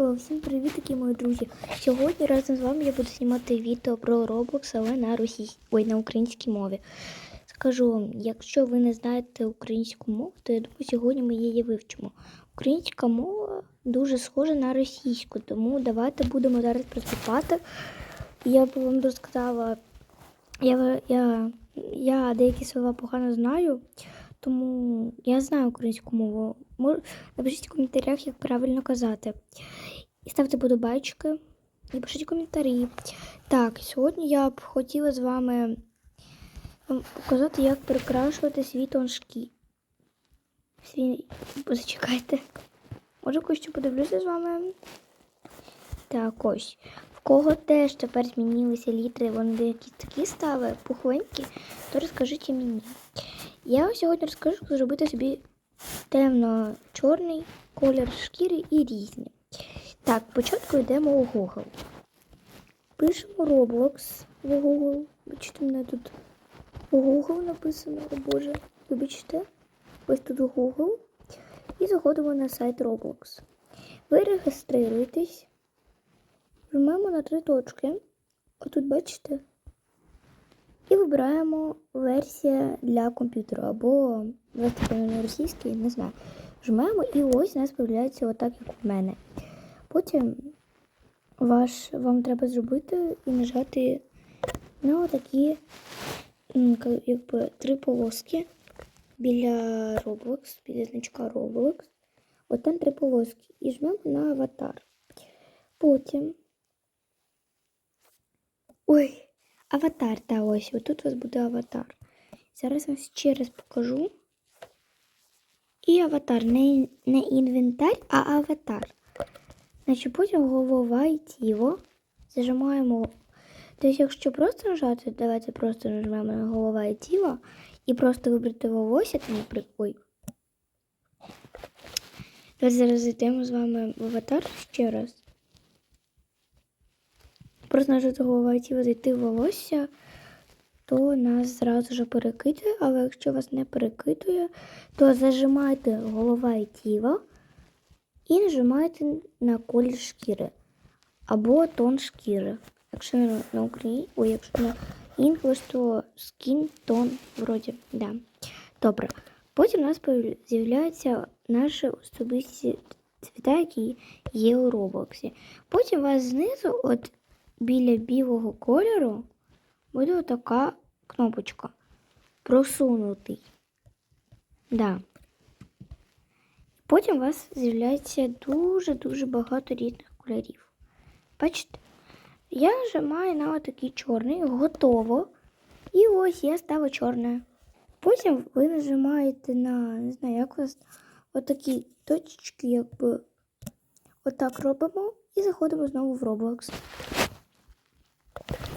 О, Всім привіт, такі мої друзі. Сьогодні разом з вами я буду знімати відео про Roblox, але на російській, ой, на українській мові. Скажу вам, якщо ви не знаєте українську мову, то я думаю, сьогодні ми її вивчимо. Українська мова дуже схожа на російську, тому давайте будемо зараз приступати. Я б вам розказала, я, я, я деякі слова погано знаю, тому я знаю українську мову. Напишіть в коментарях, як правильно казати. І ставте подобайки, і пишіть коментарі. Так, сьогодні я б хотіла з вами вам показати, як прикрашувати свій тоншкі. Свій... Зачекайте. Може, кое-що подивлюся з вами. Так, ось. В кого теж тепер змінилися літри, вони якісь такі стали пухленькі, то розкажіть мені. Я сьогодні розкажу, як зробити собі темно-чорний колір шкіри і різні. Так, спочатку йдемо у Google. Пишемо Roblox в Google. Бачите, мене тут у Google написано, о Боже, вибачте. Ось тут Google. І заходимо на сайт Roblox. Ви реєструєтесь, жмемо на три точки. Отут бачите. І вибираємо версія для комп'ютера або на російський, не знаю. Жмемо і ось у нас з'являється отак, як у мене. Потім ваш, вам треба зробити і нажати на такі якби, три полоски біля Roblox, біля значка Roblox. От там три полоски. І жмемо на аватар. Потім. Ой, аватар, та ось. Отут у вас буде аватар. Зараз вам ще раз покажу. І аватар, не, не інвентар, а аватар. Значить, потім голова і тіло. Зажимаємо. Тобто, якщо просто нажати, давайте просто нажмемо на голова і тіло і просто вибрати волосся, то наприклад. Ой. Зараз зайдемо з вами в аватар ще раз. Просто нажати голова і тіло, зайти в волосся, то нас зразу ж перекидує, але якщо вас не перекидує, то зажимайте голова і тіло і нажимаєте на колір шкіри або тон шкіри. Якщо на, Україні, ой, якщо на English, то skin tone, вроді, да. Добре. Потім у нас з'являються наші особисті цвіта, які є у Роблоксі. Потім у вас знизу, от біля білого кольору, буде така кнопочка. Просунутий. Да. Потім у вас з'являється дуже-дуже багато різних кольорів. Бачите? Я нажимаю на отакий чорний, готово. І ось я ставлю чорне. Потім ви нажимаєте на, не знаю, як у вас отакі точечки, якби отак робимо і заходимо знову в Roblox.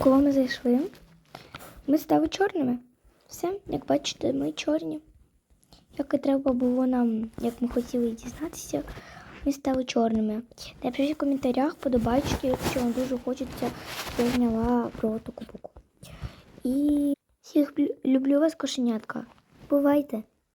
Коли ми зайшли, ми стали чорними. Все, як бачите, ми чорні. Як і треба було нам, як ми хотіли дізнатися, ми стали чорними. Напишіть в коментарях подобайки, якщо вам дуже хочеться, щоб я зняла про таку буку. І всіх люблю вас, кошенятка. Бувайте!